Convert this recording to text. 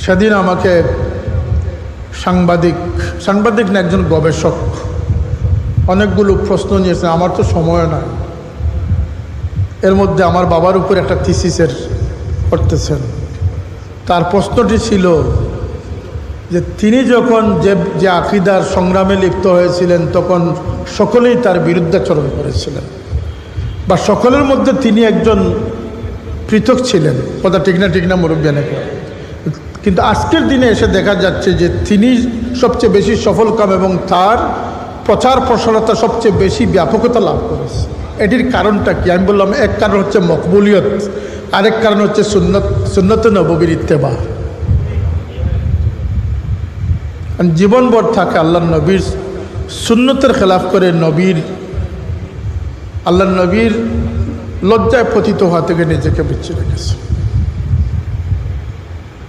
সেদিন আমাকে সাংবাদিক সাংবাদিক না, একজন গবেষক অনেকগুলো প্রশ্ন নিয়েছে। আমার তো সময় নাই। এর মধ্যে আমার বাবার উপর একটা থিসিসের করতেছেন। তার প্রশ্নটি ছিল যে, তিনি যখন যে যে আকিদার সংগ্রামে লিপ্ত হয়েছিলেন, তখন সকলেই তার বিরুদ্ধাচরণ করেছিলেন। বা সকলের মধ্যে তিনি একজন পৃথক ছিলেন। কথা ঠিক না ঠিক না কিন্তু আজকের দিনে এসে দেখা যাচ্ছে যে তিনি সবচেয়ে বেশি সফলকাম এবং তার প্রচার প্রসারতা সবচেয়ে বেশি ব্যাপকতা লাভ করেছে। এটির কারণটা কি? আমি বললাম, এক কারণ হচ্ছে মকবুলিয়ত, আরেক কারণ হচ্ছে সুন্নত সুন্নত নবীর ইত্তেবা। জীবনভর থাকে আল্লাহ নবীর সুন্নতের খেলাফ করে নবীর আল্লাহ নবীর লজ্জায় পতিত হওয়া থেকে নিজেকে বিচ্ছিন্ন রেখেছে